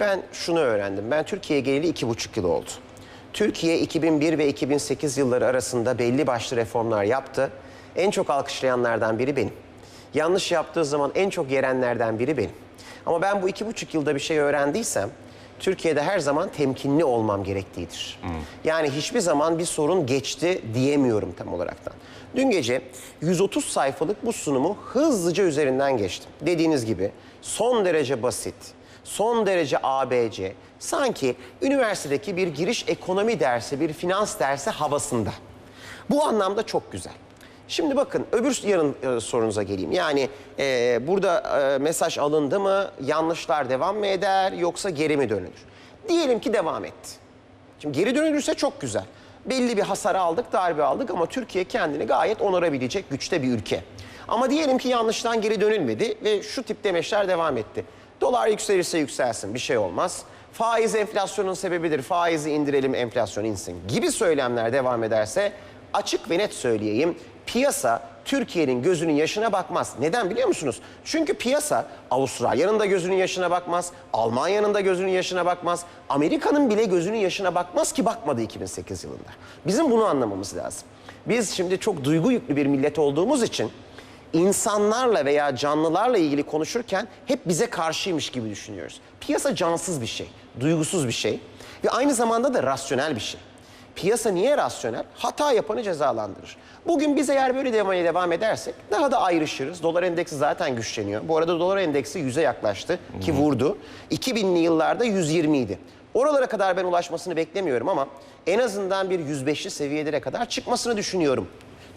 Ben şunu öğrendim. Ben Türkiye'ye geleli iki buçuk yıl oldu. Türkiye 2001 ve 2008 yılları arasında belli başlı reformlar yaptı. En çok alkışlayanlardan biri benim. Yanlış yaptığı zaman en çok yerenlerden biri benim. Ama ben bu iki buçuk yılda bir şey öğrendiysem Türkiye'de her zaman temkinli olmam gerektiğidir. Yani hiçbir zaman bir sorun geçti diyemiyorum tam olaraktan. Dün gece 130 sayfalık bu sunumu hızlıca üzerinden geçtim. Dediğiniz gibi son derece basit, son derece ABC, sanki üniversitedeki bir giriş ekonomi dersi, bir finans dersi havasında. Bu anlamda çok güzel. Şimdi bakın öbür yarın e, sorunuza geleyim. Yani e, burada e, mesaj alındı mı, yanlışlar devam mı eder yoksa geri mi dönülür? Diyelim ki devam etti. Şimdi geri dönülürse çok güzel. Belli bir hasar aldık, darbe aldık ama Türkiye kendini gayet onarabilecek güçte bir ülke. Ama diyelim ki yanlıştan geri dönülmedi ve şu tip demeçler devam etti. Dolar yükselirse yükselsin bir şey olmaz. Faiz enflasyonun sebebidir. Faizi indirelim enflasyon insin gibi söylemler devam ederse açık ve net söyleyeyim. Piyasa Türkiye'nin gözünün yaşına bakmaz. Neden biliyor musunuz? Çünkü piyasa Avustralya'nın da gözünün yaşına bakmaz, Almanya'nın da gözünün yaşına bakmaz, Amerika'nın bile gözünün yaşına bakmaz ki bakmadı 2008 yılında. Bizim bunu anlamamız lazım. Biz şimdi çok duygu yüklü bir millet olduğumuz için insanlarla veya canlılarla ilgili konuşurken hep bize karşıymış gibi düşünüyoruz. Piyasa cansız bir şey, duygusuz bir şey ve aynı zamanda da rasyonel bir şey. Piyasa niye rasyonel? Hata yapanı cezalandırır. Bugün biz eğer böyle demeye devam edersek daha da ayrışırız. Dolar endeksi zaten güçleniyor. Bu arada dolar endeksi 100'e yaklaştı ki vurdu. 2000'li yıllarda 120 idi. Oralara kadar ben ulaşmasını beklemiyorum ama en azından bir 105'li seviyelere kadar çıkmasını düşünüyorum.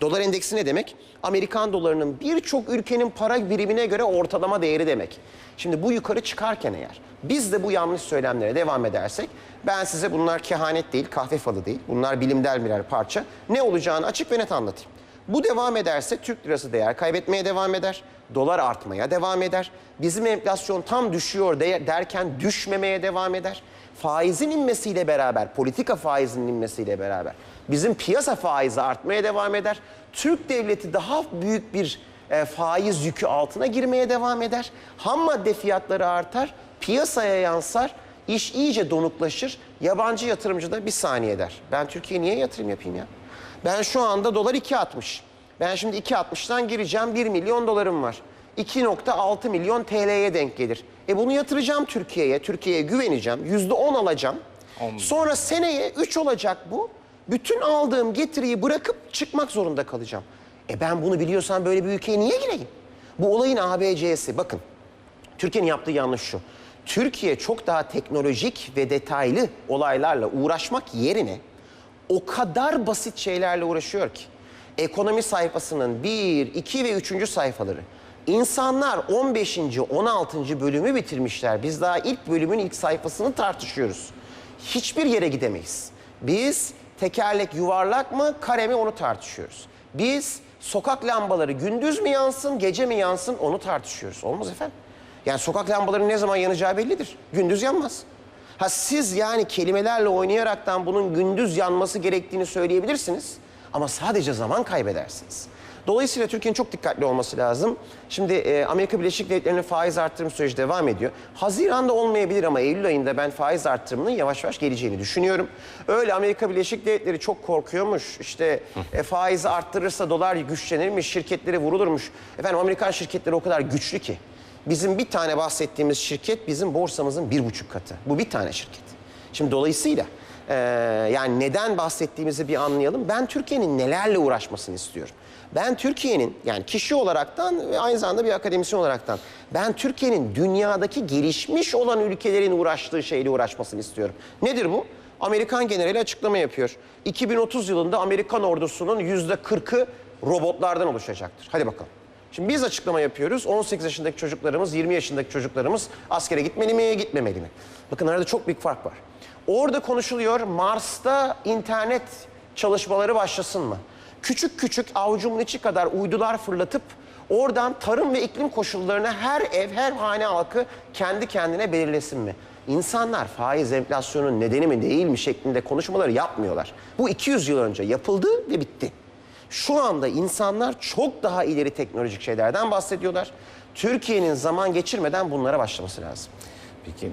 Dolar endeksi ne demek? Amerikan dolarının birçok ülkenin para birimine göre ortalama değeri demek. Şimdi bu yukarı çıkarken eğer biz de bu yanlış söylemlere devam edersek ben size bunlar kehanet değil, kahve falı değil. Bunlar bilimsel birer parça. Ne olacağını açık ve net anlatayım. Bu devam ederse Türk lirası değer kaybetmeye devam eder. Dolar artmaya devam eder. Bizim enflasyon tam düşüyor de- derken düşmemeye devam eder. Faizin inmesiyle beraber, politika faizinin inmesiyle beraber bizim piyasa faizi artmaya devam eder. Türk devleti daha büyük bir e, faiz yükü altına girmeye devam eder. Ham madde fiyatları artar, piyasaya yansar, iş iyice donuklaşır. Yabancı yatırımcı da bir saniye der. Ben Türkiye'ye niye yatırım yapayım ya? Ben şu anda dolar 2.60. Ben şimdi 2.60'dan gireceğim 1 milyon dolarım var. 2.6 milyon TL'ye denk gelir. E bunu yatıracağım Türkiye'ye. Türkiye'ye güveneceğim. %10 alacağım. Sonra seneye 3 olacak bu. Bütün aldığım getiriyi bırakıp çıkmak zorunda kalacağım. E ben bunu biliyorsam böyle bir ülkeye niye gireyim? Bu olayın ABC'si. Bakın Türkiye'nin yaptığı yanlış şu. Türkiye çok daha teknolojik ve detaylı olaylarla uğraşmak yerine o kadar basit şeylerle uğraşıyor ki. Ekonomi sayfasının 1, 2 ve 3. sayfaları. İnsanlar 15. 16. bölümü bitirmişler. Biz daha ilk bölümün ilk sayfasını tartışıyoruz. Hiçbir yere gidemeyiz. Biz tekerlek yuvarlak mı, kare mi onu tartışıyoruz. Biz sokak lambaları gündüz mü yansın, gece mi yansın onu tartışıyoruz. Olmaz efendim. Yani sokak lambalarının ne zaman yanacağı bellidir. Gündüz yanmaz. Ha siz yani kelimelerle oynayaraktan bunun gündüz yanması gerektiğini söyleyebilirsiniz. Ama sadece zaman kaybedersiniz. Dolayısıyla Türkiye'nin çok dikkatli olması lazım. Şimdi e, Amerika Birleşik Devletleri'nin faiz artırım süreci devam ediyor. Haziran'da olmayabilir ama Eylül ayında ben faiz artırımının yavaş yavaş geleceğini düşünüyorum. Öyle Amerika Birleşik Devletleri çok korkuyormuş. İşte e, faizi arttırırsa dolar güçlenirmiş, şirketleri vurulurmuş. Efendim Amerikan şirketleri o kadar güçlü ki. Bizim bir tane bahsettiğimiz şirket bizim borsamızın bir buçuk katı. Bu bir tane şirket. Şimdi dolayısıyla e, yani neden bahsettiğimizi bir anlayalım. Ben Türkiye'nin nelerle uğraşmasını istiyorum. Ben Türkiye'nin yani kişi olaraktan ve aynı zamanda bir akademisyen olaraktan ben Türkiye'nin dünyadaki gelişmiş olan ülkelerin uğraştığı şeyle uğraşmasını istiyorum. Nedir bu? Amerikan generali açıklama yapıyor. 2030 yılında Amerikan ordusunun yüzde 40'ı robotlardan oluşacaktır. Hadi bakalım. Şimdi biz açıklama yapıyoruz. 18 yaşındaki çocuklarımız, 20 yaşındaki çocuklarımız askere gitmeli mi, gitmemeli mi? Bakın arada çok büyük fark var. Orada konuşuluyor Mars'ta internet çalışmaları başlasın mı? Küçük küçük avucumun içi kadar uydular fırlatıp oradan tarım ve iklim koşullarını her ev, her hane halkı kendi kendine belirlesin mi? İnsanlar faiz enflasyonun nedeni mi değil mi şeklinde konuşmaları yapmıyorlar. Bu 200 yıl önce yapıldı ve bitti. Şu anda insanlar çok daha ileri teknolojik şeylerden bahsediyorlar. Türkiye'nin zaman geçirmeden bunlara başlaması lazım. Peki